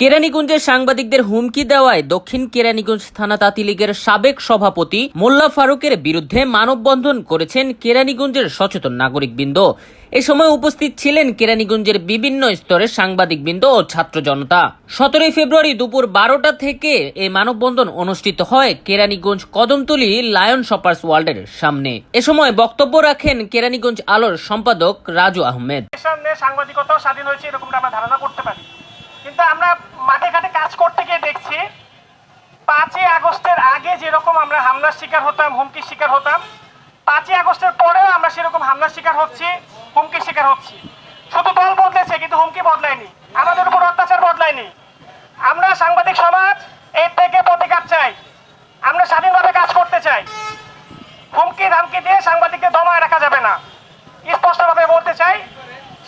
কেরানীগঞ্জে সাংবাদিকদের হুমকি দেওয়ায় দক্ষিণ কেরানীগঞ্জ থানা তাঁতি লীগের সাবেক সভাপতি মোল্লা ফারুকের বিরুদ্ধে মানববন্ধন করেছেন কেরানীগঞ্জের সচেতন নাগরিকবৃন্দ। এ সময় উপস্থিত ছিলেন কেরানীগঞ্জের বিভিন্ন স্তরের সাংবাদিকবৃন্দ ও ছাত্র জনতা। সতেরোই ফেব্রুয়ারি দুপুর বারোটা থেকে এই মানববন্ধন অনুষ্ঠিত হয় কেরানীগঞ্জ কদমতলী লায়ন শপার্স ওয়ার্ল্ডের সামনে। এ সময় বক্তব্য রাখেন কেরানীগঞ্জ আলোর সম্পাদক রাজু আহমেদ। সামনে সাংবাদিকতাও স্বাধীন হয়েছে, এরকমটা আমরা ধারণা করতে পারি। কিন্তু আমরা করতে গিয়ে দেখছি, পাঁচই আগস্টের আগে যেরকম আমরা হামলার শিকার হতাম, হুমকির শিকার হতাম, পাঁচই আগস্টের পরেও আমরা সেরকম হামলার শিকার হচ্ছি, হুমকির শিকার হচ্ছি। শুধু দল বদলেছে, কিন্তু হুমকি বদলায়নি। আমাদের উপর অত্যাচার বদলায়নি। আমরা সাংবাদিক সমাজ, এর থেকে প্রতিকার চাই। আমরা স্বাধীনভাবে কাজ করতে চাই। হুমকি ধামকি দিয়ে সাংবাদিকদের দমায় রাখা যাবে না। স্পষ্টভাবে বলতে চাই,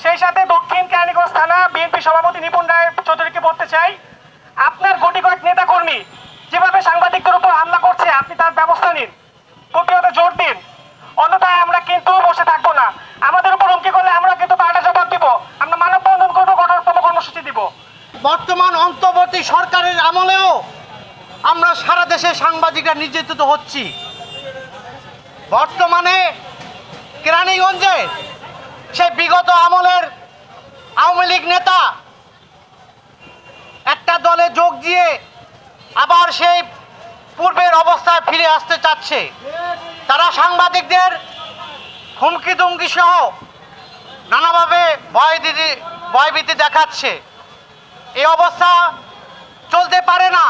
সেই সাথে দক্ষিণ কেরানীগঞ্জ থানা বিএনপি সভাপতি নিপুণ রায় চৌধুরীকে বলতে চাই আপনার কোটি কয়েক নেতা কর্মী যেভাবে সাংবাদিকদের উপর হামলা করছে, আপনি তার ব্যবস্থা নিন। প্রতিহত জোর দিন। অন্যথায় আমরা কিন্তু বসে থাকব না। আমাদের উপর হুমকি করলে আমরা কিন্তু পাল্টা জবাব দিব। আমরা মানববন্ধন করব কঠোরতম কর্মসূচি দিব। বর্তমান অন্তর্বর্তী সরকারের আমলেও আমরা সারা দেশে সাংবাদিকরা নির্যাতিত হচ্ছি। বর্তমানে কেরানীগঞ্জে সে বিগত আমলের আওয়ামী লীগ নেতা একটা দলে যোগ দিয়ে আবার সেই পূর্বের অবস্থায় ফিরে আসতে চাচ্ছে। তারা সাংবাদিকদের হুমকি দুমকি সহ নানাভাবে ভয় দিদি ভয়ভীতি দেখাচ্ছে। এই অবস্থা চলতে পারে না।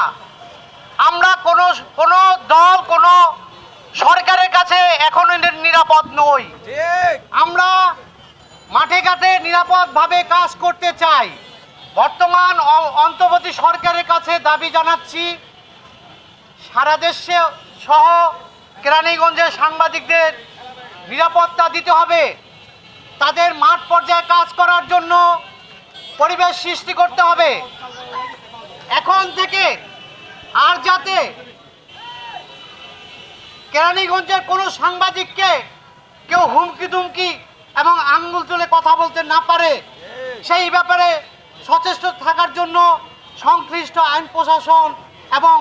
আমরা কোনো কোনো দল কোনো সরকারের কাছে এখনও নিরাপদ নই। আমরা মাঠে ঘাটে নিরাপদভাবে কাজ করতে চাই। বর্তমান অন্তর্বর্তী সরকারের কাছে দাবি জানাচ্ছি, সারা দেশে সহ কেরানীগঞ্জের সাংবাদিকদের নিরাপত্তা দিতে হবে। তাদের মাঠ পর্যায়ে কাজ করার জন্য পরিবেশ সৃষ্টি করতে হবে। এখন থেকে আর যাতে কেরানীগঞ্জের কোনো সাংবাদিককে কেউ হুমকি দুমকি এবং আঙ্গুল তুলে কথা বলতে না পারে, সেই ব্যাপারে সচেষ্ট থাকার জন্য সংশ্লিষ্ট আইন প্রশাসন এবং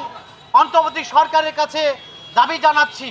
অন্তর্বর্তী সরকারের কাছে দাবি জানাচ্ছি।